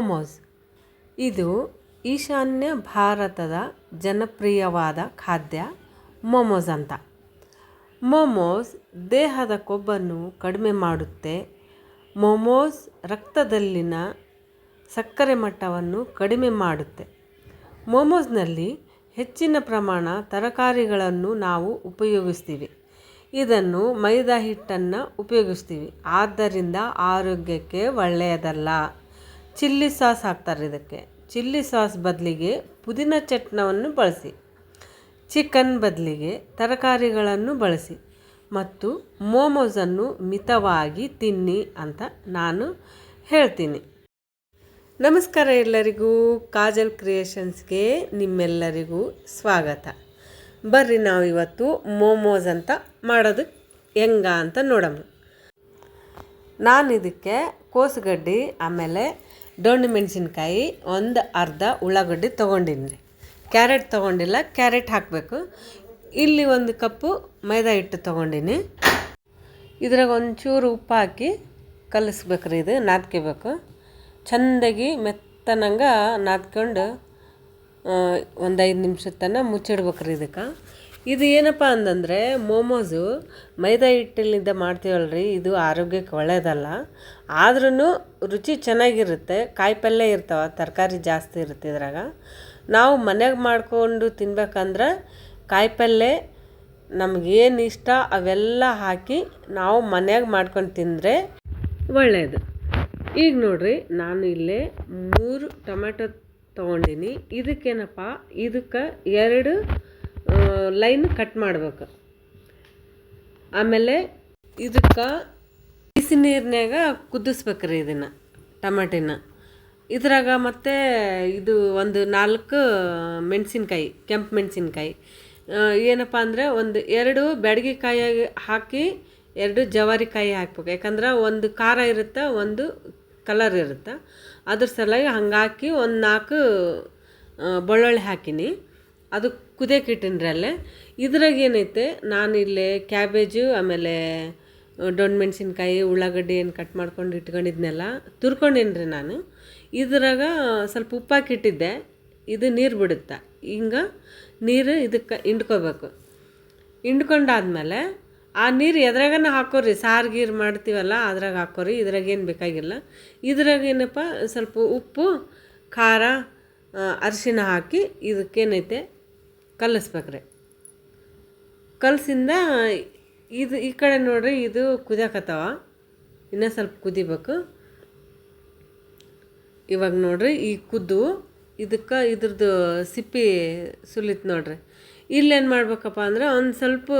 ಮೋಮೋಸ್ ಇದು ಈಶಾನ್ಯ ಭಾರತದ ಜನಪ್ರಿಯವಾದ ಖಾದ್ಯ, ಮೋಮೋಸ್ ಅಂತ. ಮೋಮೋಸ್ ದೇಹದ ಕೊಬ್ಬನ್ನು ಕಡಿಮೆ ಮಾಡುತ್ತೆ. ಮೋಮೋಸ್ ರಕ್ತದಲ್ಲಿನ ಸಕ್ಕರೆ ಮಟ್ಟವನ್ನು ಕಡಿಮೆ ಮಾಡುತ್ತೆ. ಮೋಮೋಸ್ನಲ್ಲಿ ಹೆಚ್ಚಿನ ಪ್ರಮಾಣ ತರಕಾರಿಗಳನ್ನು ನಾವು ಉಪಯೋಗಿಸ್ತೀವಿ. ಇದನ್ನು ಮೈದಾ ಹಿಟ್ಟನ್ನು ಉಪಯೋಗಿಸ್ತೀವಿ. ಆದ್ದರಿಂದ ಆರೋಗ್ಯಕ್ಕೆ ಒಳ್ಳೆಯದಲ್ಲ. ಚಿಲ್ಲಿ ಸಾಸ್ ಹಾಕ್ತಾರೆ ಇದಕ್ಕೆ. ಚಿಲ್ಲಿ ಸಾಸ್ ಬದಲಿಗೆ ಪುದೀನ ಚಟ್ನವನ್ನು ಬಳಸಿ. ಚಿಕನ್ ಬದಲಿಗೆ ತರಕಾರಿಗಳನ್ನು ಬಳಸಿ. ಮತ್ತು ಮೋಮೋಸನ್ನು ಮಿತವಾಗಿ ತಿನ್ನಿ ಅಂತ ನಾನು ಹೇಳ್ತೀನಿ. ನಮಸ್ಕಾರ ಎಲ್ಲರಿಗೂ. ಕಾಜಲ್ ಕ್ರಿಯೇಷನ್ಸ್ಗೆ ನಿಮ್ಮೆಲ್ಲರಿಗೂ ಸ್ವಾಗತ. ಬರ್ರಿ ನಾವು ಇವತ್ತು ಮೋಮೋಸ್ ಅಂತ ಮಾಡೋದು ಹೆಂಗ ಅಂತ ನೋಡೋಣ ನಾನು ಇದಕ್ಕೆ ಕೋಸುಗಡ್ಡಿ, ಆಮೇಲೆ ದೊಣ್ಣೆ ಮೆಣಸಿನ್ಕಾಯಿ, ಒಂದು ಅರ್ಧ ಉಳ್ಳಾಗಡ್ಡಿ ತೊಗೊಂಡಿನಿ ರೀ. ಕ್ಯಾರೆಟ್ ತೊಗೊಂಡಿಲ್ಲ, ಕ್ಯಾರೆಟ್ ಹಾಕಬೇಕು. ಇಲ್ಲಿ ಒಂದು ಕಪ್ಪು ಮೈದಾ ಹಿಟ್ಟು ತೊಗೊಂಡಿನಿ. ಇದ್ರಾಗ ಒಂಚೂರು ಉಪ್ಪು ಹಾಕಿ ಕಲಿಸ್ಬೇಕು ರೀ ಇದು, ನಾದ್ಕೋಬೇಕು. ಚೆಂದಾಗಿ ಮೆತ್ತನಂಗೆ ನಾದ್ಕೊಂಡು ಒಂದು ಐದು ನಿಮಿಷದ ತನಕ ಮುಚ್ಚಿಡ್ಬೇಕ್ರಿ ಇದಕ್ಕೆ. ಇದು ಏನಪ್ಪ ಅಂತಂದರೆ, ಮೋಮೋಸು ಮೈದಾ ಹಿಟ್ಟಿನಿಂದ ಮಾಡ್ತೀವಲ್ರಿ, ಇದು ಆರೋಗ್ಯಕ್ಕೆ ಒಳ್ಳೆಯದಲ್ಲ ಆದ್ರೂ ರುಚಿ ಚೆನ್ನಾಗಿರುತ್ತೆ, ಕಾಯಿ ಪಲ್ಯ ಇರ್ತಾವೆ, ತರಕಾರಿ ಜಾಸ್ತಿ ಇರುತ್ತೆ ಇದ್ರಾಗ. ನಾವು ಮನೆಗೆ ಮಾಡಿಕೊಂಡು ತಿನ್ಬೇಕಂದ್ರೆ ಕಾಯಿ ಪಲ್ಯ ನಮಗೇನು ಇಷ್ಟ ಅವೆಲ್ಲ ಹಾಕಿ ನಾವು ಮನ್ಯಾಗ ಮಾಡ್ಕೊಂಡು ತಿಂದರೆ ಒಳ್ಳೆಯದು ಈಗ ನೋಡಿರಿ, ನಾನು ಇಲ್ಲೇ ಮೂರು ಟೊಮೆಟೊ ತೊಗೊಂಡೀನಿ. ಇದಕ್ಕೇನಪ್ಪ, ಇದಕ್ಕೆ ಎರಡು ಲೈನ್ ಕಟ್ ಮಾಡ್ಬೇಕು. ಆಮೇಲೆ ಇದಕ್ಕೆ ಬಿಸಿ ನೀರಿನಾಗ ಕುದಿಸ್ಬೇಕ್ರಿ ಇದನ್ನು, ಟಮಾಟಿನ. ಇದ್ರಾಗ ಮತ್ತು ಇದು ಒಂದು ನಾಲ್ಕು ಮೆಣಸಿನ್ಕಾಯಿ, ಕೆಂಪು ಮೆಣಸಿನ್ಕಾಯಿ. ಏನಪ್ಪ ಅಂದರೆ ಒಂದು ಎರಡು ಬ್ಯಾಡಗಿ ಕಾಯಿ ಹಾಕಿ ಎರಡು ಜವಾರಿ ಕಾಯಿ ಹಾಕ್ಬೇಕು. ಯಾಕಂದ್ರೆ ಒಂದು ಖಾರ ಇರುತ್ತೆ, ಒಂದು ಕಲರ್ ಇರುತ್ತೆ. ಅದ್ರ ಸಲುವಾಗಿ ಹಂಗೆ ಹಾಕಿ ಒಂದು ನಾಲ್ಕು ಬೆಳ್ಳುಳ್ಳಿ ಹಾಕೀನಿ. ಅದು ಕುದಿಯಕ್ಕೆ ಇಟ್ಟೀನಿ ಅಲ್ಲೇ ಇದ್ರಾಗ ಏನೈತೆ ಇಲ್ಲೇ ಕ್ಯಾಬೇಜು, ಆಮೇಲೆ ದೊಣ್ಣೆ ಮೆಣಸಿನ್ಕಾಯಿ, ಉಳ್ಳಾಗಡ್ಡಿ ಏನು ಕಟ್ ಮಾಡ್ಕೊಂಡು ಇಟ್ಕೊಂಡಿದ್ನೆಲ್ಲ ತುರ್ಕೊಂಡೇನು ರೀ ನಾನು. ಇದ್ರಾಗ ಸ್ವಲ್ಪ ಉಪ್ಪು ಹಾಕಿಟ್ಟಿದ್ದೆ ಇದು ನೀರು ಬಿಡುತ್ತೆ? ಹಿಂಗೆ ನೀರು ಇದಕ್ಕೆ ಹಿಂಡ್ಕೋಬೇಕು. ಹಿಂಡ್ಕೊಂಡಾದ್ಮೇಲೆ ಆ ನೀರು ಎದ್ರಾಗನ ಹಾಕೋರಿ. ಸಾರು ಗೀರು ಮಾಡ್ತೀವಲ್ಲ, ಅದ್ರಾಗ ಹಾಕೋರಿ. ಇದ್ರಾಗ ಏನು ಬೇಕಾಗಿಲ್ಲ. ಇದ್ರಾಗ ಏನಪ್ಪ? ಸ್ವಲ್ಪ ಉಪ್ಪು, ಖಾರ ಅರಿಶಿನ ಹಾಕಿ ಇದಕ್ಕೇನೈತೆ? ಕಲಿಸ್ಬೇಕ್ರಿ. ಕಲಸಿಂದ ಇದು ಈ ಕಡೆ ನೋಡ್ರಿ, ಇದು ಕುದಿಯಾಕತ್ತವ. ಇನ್ನೂ ಸ್ವಲ್ಪ ಕುದಿಬೇಕು. ಇವಾಗ ನೋಡ್ರಿ, ಈ ಕುದ್ದು, ಇದಕ್ಕೆ ಇದ್ರದ್ದು ಸಿಪ್ಪಿ ಸುಲಿತ್ ನೋಡ್ರಿ. ಇಲ್ಲೇನು ಮಾಡ್ಬೇಕಪ್ಪ ಅಂದ್ರೆ ಒಂದು ಸ್ವಲ್ಪ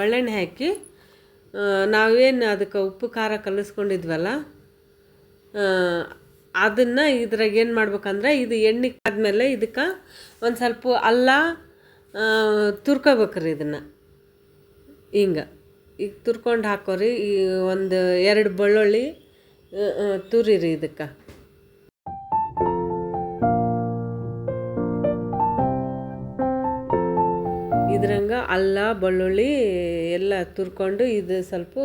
ಒಳ್ಳೆಣ್ಣೆ ಹಾಕಿ ನಾವೇನು ಅದಕ್ಕೆ ಉಪ್ಪು, ಖಾರ ಕಲಿಸ್ಕೊಂಡಿದ್ವಲ್ಲ ಅದನ್ನು ಇದ್ರಾಗ ಏನು ಮಾಡ್ಬೇಕಂದ್ರೆ ಇದು ಎಣ್ಣೆ ಆದಮೇಲೆ ಇದಕ್ಕೆ ಒಂದು ಸ್ವಲ್ಪ ಅಲ್ಲ ತುರ್ಕೋಬೇಕ್ರಿ ಇದನ್ನು. ಹಿಂಗೆ. ಈಗ ತುರ್ಕೊಂಡು ಹಾಕೋರಿ, ಈ ಒಂದು ಎರಡು ಬೆಳ್ಳುಳ್ಳಿ ತುರಿರಿ ಇದಕ್ಕೆ. ಇದ್ರಂಗೆ ಅಲ್ಲ, ಬೆಳ್ಳುಳ್ಳಿ ಎಲ್ಲ ತುರ್ಕೊಂಡು ಇದು ಸ್ವಲ್ಪ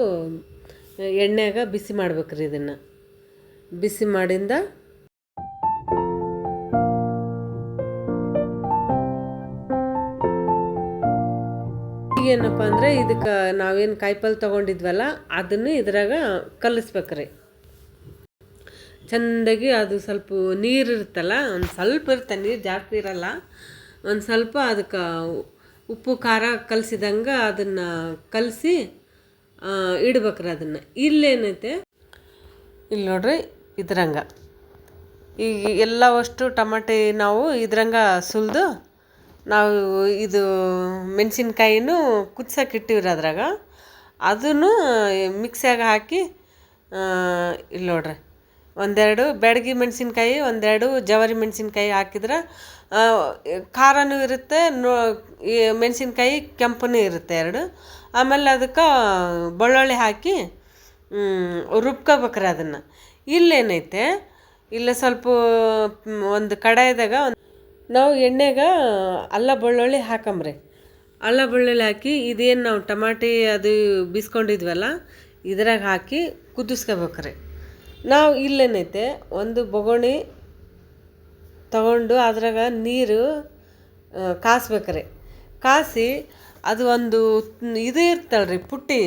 ಎಣ್ಣೆಗೆ ಬಿಸಿ ಮಾಡ್ಬೇಕ್ರಿ ಇದನ್ನು. ಬಿಸಿ ಮಾಡಿಂದ ಏನಪ್ಪ ಅಂದರೆ ಇದಕ್ಕೆ ನಾವೇನು ಕಾಯಿಪಲ್ಲೆ ತೊಗೊಂಡಿದ್ವಲ್ಲ, ಅದನ್ನು ಇದ್ರಾಗ ಕಲಿಸ್ಬೇಕ್ರಿ ಚೆಂದಾಗಿ ಅದು ಸ್ವಲ್ಪ ನೀರು ಇರುತ್ತಲ್ಲ, ಒಂದು ಸ್ವಲ್ಪ ಇರುತ್ತೆ, ನೀರು ಜಾಸ್ತಿ ಇರಲ್ಲ. ಒಂದು ಸ್ವಲ್ಪ ಅದಕ್ಕೆ ಉಪ್ಪು, ಖಾರ ಕಲಸಿದಂಗೆ ಅದನ್ನು ಕಲಸಿ ಇಡ್ಬೇಕ್ರಿ ಅದನ್ನು. ಇಲ್ಲೇನೈತೆ ಇಲ್ಲಿ ನೋಡ್ರಿ ಇದ್ರಂಗೆ. ಈಗ ಎಲ್ಲವಷ್ಟು ಟಮಾಟೆ ನಾವು ಇದ್ರಂಗೆ ಸುಲಿದು ನಾವು ಇದು ಮೆಣಸಿನ್ಕಾಯಿನೂ ಕುದ್ಸಕ್ಕೆ ಇಟ್ಟಿವ್ರಿ ಅದ್ರಾಗ. ಅದನ್ನು ಮಿಕ್ಸಿಯಾಗ ಹಾಕಿ ಇಲ್ಲಿ ನೋಡ್ರಿ, ಒಂದೆರಡು ಬ್ಯಾಡಗಿ ಮೆಣಸಿನ್ಕಾಯಿ, ಒಂದೆರಡು ಜವಾರಿ ಮೆಣಸಿನ್ಕಾಯಿ ಹಾಕಿದ್ರೆ ಖಾರನೂ ಇರುತ್ತೆ, ನೋ, ಈ ಮೆಣಸಿನ್ಕಾಯಿ ಕೆಂಪನೂ ಇರುತ್ತೆ ಎರಡು. ಆಮೇಲೆ ಅದಕ್ಕೆ ಬೆಳ್ಳುಳ್ಳಿ ಹಾಕಿ ರುಬ್ಕೋಬೇಕ್ರಿ ಅದನ್ನು. ಇಲ್ಲೇನೈತೆ, ಇಲ್ಲ ಸ್ವಲ್ಪ ಒಂದು ಕಡಾಯಿದಾಗ ನಾವು ಎಣ್ಣೆಗೆ ಅಲ್ಲ ಬೆಳ್ಳುಳ್ಳಿ ಹಾಕಂಬ್ರಿ. ಅಲ್ಲ ಬೆಳ್ಳುಳ್ಳಿ ಹಾಕಿ ಇದೇನು ನಾವು ಟಮಾಟಿ ಅದು ಬೀಸ್ಕೊಂಡಿದ್ವಲ್ಲ ಇದ್ರಾಗ ಹಾಕಿ ಕುದಿಸ್ಕೋಬೇಕ್ರಿ. ನಾವು ಇಲ್ಲೇನೈತೆ ಒಂದು ಬೊಗಣಿ ತಗೊಂಡು ಅದ್ರಾಗ ನೀರು ಕಾಸ್ಬೇಕ್ರಿ. ಕಾಸಿ ಅದು ಒಂದು ಇದು ಇರ್ತಲ್ರಿ ಪುಟ್ಟಿ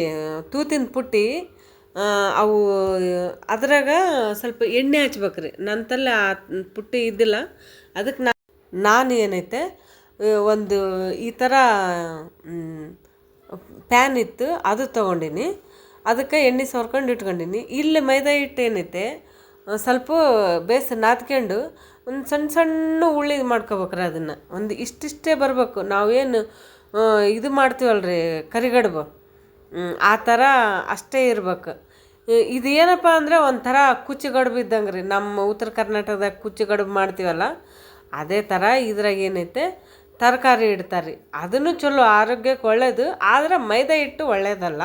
ತೂತಿನ ಪುಟ್ಟಿ ಅವು ಅದ್ರಾಗ ಸ್ವಲ್ಪ ಎಣ್ಣೆ ಹಚ್ಬೇಕ್ರಿ. ನನ್ನ ತಲೆ ಆ ಪುಟ್ಟಿ ಇದ್ದಿಲ್ಲ ಅದಕ್ಕೆ ನಾ ನಾನು ಏನೈತೆ ಒಂದು ಈ ಥರ ಪ್ಯಾನ್ ಇತ್ತು ಅದು ತೊಗೊಂಡಿನಿ. ಅದಕ್ಕೆ ಎಣ್ಣೆ ಸವರ್ಕೊಂಡು ಇಟ್ಕೊಂಡಿನಿ. ಇಲ್ಲಿ ಮೈದಾ ಹಿಟ್ಟು ಏನೈತೆ ಸ್ವಲ್ಪ ಬೇಸ್ ನಾದ್ಕೊಂಡು ಒಂದು ಸಣ್ಣ ಸಣ್ಣ ಉಳ್ಳಿ ಮಾಡ್ಕೋಬೇಕ್ರಿ ಅದನ್ನು. ಒಂದು ಇಷ್ಟಿಷ್ಟೇ ಬರಬೇಕು. ನಾವೇನು ಇದು ಮಾಡ್ತೀವಲ್ರಿ ಕರಿಗಡುಬು. ಹ್ಮ್, ಆ ಥರ ಅಷ್ಟೇ ಇರ್ಬೇಕು. ಇದು ಏನಪ್ಪ ಅಂದರೆ ಒಂಥರ ಕುಚ್ಚು ಗಡುಬು ಇದ್ದಂಗೆ ರೀ ನಮ್ಮ ಉತ್ತರ ಕರ್ನಾಟಕದಾಗ ಕುಚ್ಚು ಗಡುಬು ಮಾಡ್ತೀವಲ್ಲ ಅದೇ ಥರ ಇದ್ರಾಗ ಏನೈತೆ? ತರಕಾರಿ ಇಡ್ತಾರೆ ಅದನ್ನು ಚಲೋ ಆರೋಗ್ಯಕ್ಕೆ ಒಳ್ಳೆಯದು ಆದರೆ ಮೈದಾ ಹಿಟ್ಟು ಒಳ್ಳೆಯದಲ್ಲ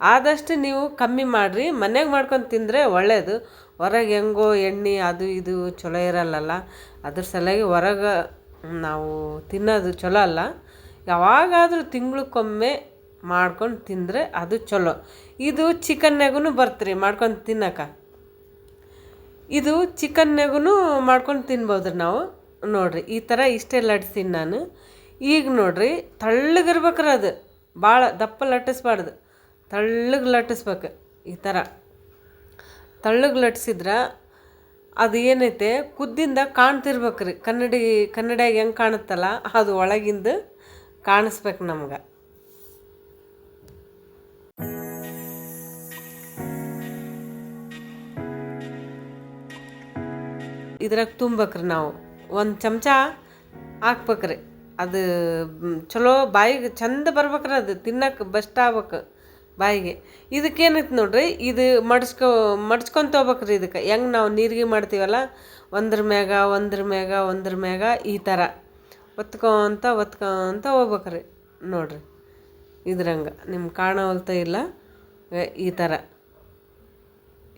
ಆದಷ್ಟು ನೀವು ಕಮ್ಮಿ ಮಾಡಿರಿ. ಮನೆಗೆ ಮಾಡ್ಕೊಂಡು ತಿಂದರೆ ಒಳ್ಳೆಯದು ಹೊರಗೆ ಹೆಂಗೋ ಎಣ್ಣೆ ಅದು ಇದು ಚಲೋ ಇರಲ್ಲಲ್ಲ. ಅದ್ರ ಸಲುವಾಗಿ ಹೊರಗೆ ನಾವು ತಿನ್ನೋದು ಚಲೋ ಅಲ್ಲ. ಯಾವಾಗಾದರೂ ತಿಂಗ್ಳಕ್ಕೊಮ್ಮೆ ಮಾಡ್ಕೊಂಡು ತಿಂದರೆ ಅದು ಚಲೋ. ಇದು ಚಿಕನ್ನಾಗೂ ಬರ್ತ್ರಿ ಮಾಡ್ಕೊಂಡು ತಿನ್ನಕ್ಕ. ಇದು ಚಿಕನ್ನಾಗೂ ಮಾಡ್ಕೊಂಡು ತಿನ್ಬೋದ್ರಿ ನಾವು. ನೋಡ್ರಿ, ಈ ಥರ ಇಷ್ಟೇ ಲಟ್ಸೀನಿ ನಾನು. ಈಗ ನೋಡ್ರಿ, ತಳ್ಳಗಿರ್ಬೇಕ್ರಿ ಅದು. ಭಾಳ ದಪ್ಪ ಲಟ್ಟಿಸ್ಬಾರ್ದು. ತಳ್ಳಗೆ ಲಟ್ಟಿಸ್ಬೇಕು, ಈ ಥರ ತಳ್ಳಗೆ ಲಟ್ಸಿದ್ರೆ ಅದು ಏನೈತೆ, ಕುದ್ದಿಂದ ಕಾಣ್ತಿರ್ಬೇಕ್ರಿ. ಕನ್ನಡಿ, ಕನ್ನಡಿಯಾಗ ಹೆಂಗೆ ಕಾಣುತ್ತಲ್ಲ, ಅದು ಒಳಗಿಂದ ಕಾಣಿಸ್ಬೇಕು ನಮ್ಗೆ. ಇದ್ರಾಗ ತುಂಬಕ್ರಿ ನಾವು. ಒಂದು ಚಮಚ ಹಾಕ್ಬೇಕ್ರಿ. ಅದು ಚಲೋ ಬಾಯಿಗೆ ಚಂದ ಬರ್ಬೇಕ್ರಿ ಅದು ತಿನ್ನಕ್ಕೆ ಬೆಸ್ಟ್ ಆಗ್ಬೇಕು ಬಾಯಿಗೆ. ಇದಕ್ಕೇನೈತೆ ನೋಡ್ರಿ, ಇದು ಮಡ್ಸ್ಕೊ ಮಡ್ಸ್ಕೊಂತ ಹೋಗ್ಬೇಕ್ರಿ ಇದಕ್ಕೆ. ಹೆಂಗೆ ನಾವು ನೀರಿಗೆ ಮಾಡ್ತೀವಲ್ಲ, ಒಂದ್ರ ಮ್ಯಾಗ ಒಂದ್ರ ಮ್ಯಾಗ ಒಂದ್ರ ಮ್ಯಾಗ ಈ ಥರ ಒತ್ಕೊಂತ ಒತ್ಕೊಂತ ಹೋಗ್ಬೇಕ್ರಿ ನೋಡ್ರಿ. ಇದ್ರಂಗೆ ನಿಮ್ಗೆ ಕಾಣವಲ್ತ ಇಲ್ಲ, ಈ ಥರ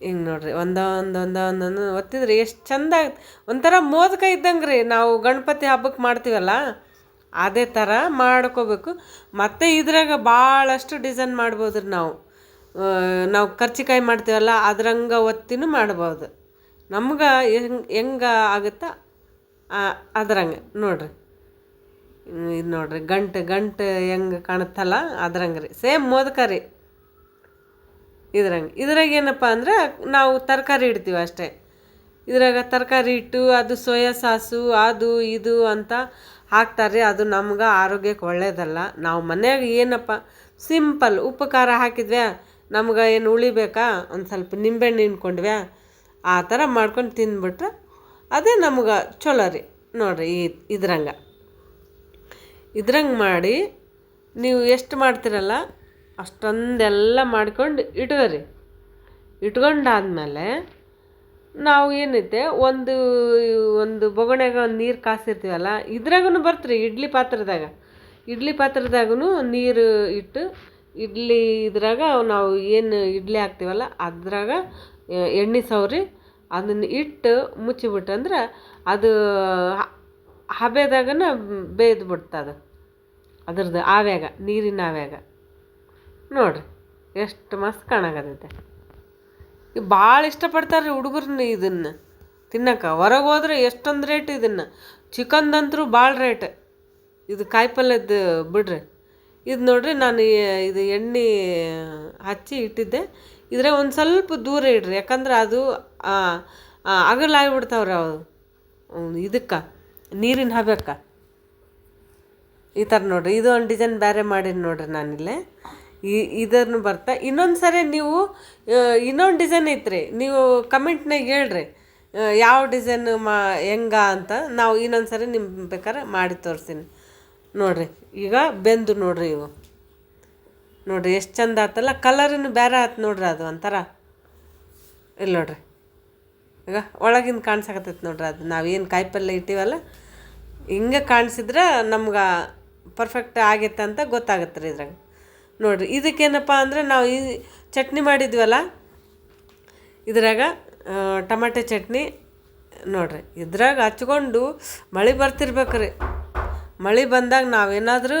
ಹಿಂಗೆ ನೋಡ್ರಿ ಒಂದೊಂದು ಒಂದೊಂದೊಂದು ಒತ್ತಿದ್ರೆ ಎಷ್ಟು ಚಂದ ಒಂಥರ ಮೋದಕ ಇದ್ದಂಗೆ ರೀ. ನಾವು ಗಣಪತಿ ಹಬ್ಬಕ್ಕೆ ಮಾಡ್ತೀವಲ್ಲ, ಅದೇ ಥರ ಮಾಡ್ಕೋಬೇಕು. ಮತ್ತು ಇದ್ರಾಗ ಭಾಳಷ್ಟು ಡಿಸೈನ್ ಮಾಡ್ಬೋದು ರೀ ನಾವು. ನಾವು ಕರ್ಚಿಕಾಯಿ ಮಾಡ್ತೀವಲ್ಲ, ಅದ್ರಂಗೆ ಒತ್ತಿನೂ ಮಾಡ್ಬೋದು. ನಮ್ಗೆ ಹೆಂಗೆ ಹೆಂಗೆ ಆಗುತ್ತಾ? ಅದ್ರಂಗೆ, ನೋಡ್ರಿ. ಇದು ನೋಡ್ರಿ, ಗಂಟು ಗಂಟು ಹೆಂಗೆ ಕಾಣುತ್ತಲ್ಲ, ಅದ್ರಂಗೆ ರೀ. ಸೇಮ್ ಮೋದಕ ರೀ. ಇದ್ರಂಗೆ. ಇದ್ರಾಗ ಏನಪ್ಪ ಅಂದ್ರೆ ನಾವು ತರಕಾರಿ ಇಡ್ತೀವಿ ಅಷ್ಟೇ. ಇದ್ರಾಗ ತರಕಾರಿ ಇಟ್ಟು ಅದು ಸೋಯಾ ಸಾಸು, ಅದು, ಇದು ಅಂತ ಹಾಕ್ತಾರೆ. ಅದು ನಮ್ಗೆ ಆರೋಗ್ಯಕ್ಕೆ ಒಳ್ಳೇದಲ್ಲ. ನಾವು ಮನ್ಯಾಗ ಏನಪ್ಪ, ಸಿಂಪಲ್ ಉಪ್ಪು ಖಾರ ಹಾಕಿದ್ವ್ಯಾ? ನಮ್ಗೆ ಏನು ಉಳಿಬೇಕಾ ಒಂದು ಸ್ವಲ್ಪ ನಿಂಬೆಹಣ್ಣು ಹಿಂಡ್ಕೊಂಡ್ವ್ಯಾ? ಆ ಥರ ಮಾಡ್ಕೊಂಡು ತಿಂದ್ಬಿಟ್ರೆ ಅದೇ ನಮ್ಗೆ ಚಲೋ ರೀ. ನೋಡಿರಿ ಈ ಇದ್ರಂಗೆ. ಇದ್ರಂಗೆ ಮಾಡಿ ನೀವು ಎಷ್ಟು ಮಾಡ್ತೀರಲ್ಲ ಅಷ್ಟೊಂದೆಲ್ಲ ಮಾಡ್ಕೊಂಡು ಇಟ್ಕೋರಿ ಇಟ್ಕೊಂಡಾದ್ಮೇಲೆ ನಾವು ಏನೈತೆ ಒಂದು ಒಂದು ಬೊಗಣೆಗೆ ಒಂದು ನೀರು ಕಾಸಿರ್ತೀವಲ್ಲ ಇದ್ರಾಗೂ ಬರ್ತ್ರಿ ಇಡ್ಲಿ ಪಾತ್ರದಾಗ. ಇಡ್ಲಿ ಪಾತ್ರದಾಗೂ ನೀರು ಇಟ್ಟು, ಇಡ್ಲಿ ಇದ್ರಾಗ ನಾವು ಏನು ಇಡ್ಲಿ ಹಾಕ್ತೀವಲ್ಲ, ಅದ್ರಾಗ ಎಣ್ಣೆ ಸವರಿ ಅದನ್ನು ಇಟ್ಟು ಮುಚ್ಚಿಬಿಟ್ಟಂದ್ರೆ ಅದು ಹಬೆದಾಗನ ಬೇಯ್ದು ಬಿಡ್ತದೆ. ಅದ್ರದ್ದು ಆವ್ಯಾಗ, ನೀರಿನ ಆವ್ಯಾಗ. ನೋಡ್ರಿ ಎಷ್ಟು ಮಸ್ತ್ ಕಾಣಕತ್ತೈತೆ. ಭಾಳ ಇಷ್ಟಪಡ್ತಾರೆ ರೀ ಹುಡುಗರನ್ನ ಇದನ್ನು. ತಿನ್ನಕ್ಕೆ ಹೊರಗೆ ಹೋದ್ರೆ ಎಷ್ಟೊಂದು ರೇಟ್ ಇದನ್ನು. ಚಿಕನ್ದಂತರೂ ಭಾಳ ರೇಟ್ ಇದು ಕಾಯಿಪಲ್ಯದ್ದು ಬಿಡ್ರಿ. ಇದು ನೋಡ್ರಿ ನಾನು ಇದು ಎಣ್ಣೆ ಹಚ್ಚಿ ಇಟ್ಟಿದ್ದೆ. ಇದ್ರೆ ಒಂದು ಸ್ವಲ್ಪ ದೂರ ಇಡ್ರಿ, ಯಾಕಂದ್ರೆ ಅದು ಅಗಲಾಗ್ಬಿಡ್ತಾವ್ರಿ ಅವು ಇದಕ್ಕೆ, ನೀರಿನ ಹಬ್ಬಕ್ಕೆ ಈ ಥರ ನೋಡ್ರಿ, ಇದು ಒಂದು ಡಿಸೈನ್ ಬೇರೆ ಮಾಡೀನಿ ನೋಡ್ರಿ ನಾನಿಲ್ಲೇ. ಈ ಇದನ್ನು ಬರ್ತಾ ಇನ್ನೊಂದು ಸರಿ ನೀವು ಇನ್ನೊಂದು ಡಿಸೈನ್ ಐತ್ರಿ, ನೀವು ಕಮೆಂಟ್ನಾಗ ಹೇಳ್ರಿ ಯಾವ ಡಿಸೈನ್ ಮಾ, ಹೆಂಗ ಅಂತ, ನಾವು ಇನ್ನೊಂದು ಸರಿ ನಿಮ್ಮ ಬೇಕಾದ್ರೆ ಮಾಡಿ ತೋರಿಸ್ತೀನಿ. ನೋಡಿರಿ, ಈಗ ಬೆಂದು ನೋಡಿರಿ ಇವು. ನೋಡಿರಿ, ಎಷ್ಟು ಚಂದ ಆತಲ್ಲ, ಕಲರಿನ ಬೇರೆ ಆತು ನೋಡ್ರಿ ಅದು ಒಂಥರ. ಇಲ್ಲಿ ನೋಡ್ರಿ, ಈಗ ಒಳಗಿಂದ ಕಾಣ್ಸಕತ್ತೈತೆ ನೋಡ್ರಿ ಅದು, ನಾವೇನು ಕಾಯಿಪಲ್ಲೆ ಇಟ್ಟಿವಲ್ಲ, ಹಿಂಗೆ ಕಾಣಿಸಿದ್ರೆ ನಮ್ಗೆ ಪರ್ಫೆಕ್ಟ್ ಆಗೈತೆ ಅಂತ ಗೊತ್ತಾಗತ್ತೆ ರೀ ಇದ್ರಾಗ. ನೋಡಿರಿ, ಇದಕ್ಕೇನಪ್ಪ ಅಂದರೆ ನಾವು ಈ ಚಟ್ನಿ ಮಾಡಿದ್ವಲ್ಲ? ಇದ್ರಾಗ ಟಮಾಟೆ ಚಟ್ನಿ, ನೋಡಿರಿ, ಇದ್ರಾಗ ಹಚ್ಕೊಂಡು ಮಳೆ ಬರ್ತಿರ್ಬೇಕು ರೀ ಮಳೆ ಬಂದಾಗ ನಾವೇನಾದರೂ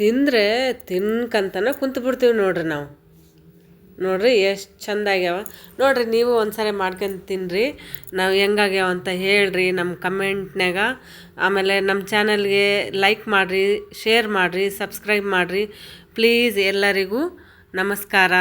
ತಿಂದರೆ ತಿನ್ಕಂತನ ಕುಂತು ಬಿಡ್ತೀವಿ ನೋಡ್ರಿ ನಾವು. ನೋಡ್ರಿ ಎಷ್ಟು ಚಂದ ಆಗ್ಯಾವ. ನೋಡ್ರಿ ನೀವು ಒಂದ್ಸರಿ ಮಾಡ್ಕೊಂಡು ತಿನ್ನಿರಿ ನಾವು ಹೆಂಗಾಗ್ಯಾವ ಅಂತ ಹೇಳ್ರಿ ನಮ್ಮ ಕಮೆಂಟ್ನಾಗ ಆಮೇಲೆ ನಮ್ಮ ಚಾನಲ್ಗೆ ಲೈಕ್ ಮಾಡಿರಿ, ಶೇರ್ ಮಾಡಿರಿ, ಸಬ್ಸ್ಕ್ರೈಬ್ ಮಾಡಿರಿ. ಪ್ಲೀಸ್ ಎಲ್ಲರಿಗೂ ನಮಸ್ಕಾರ.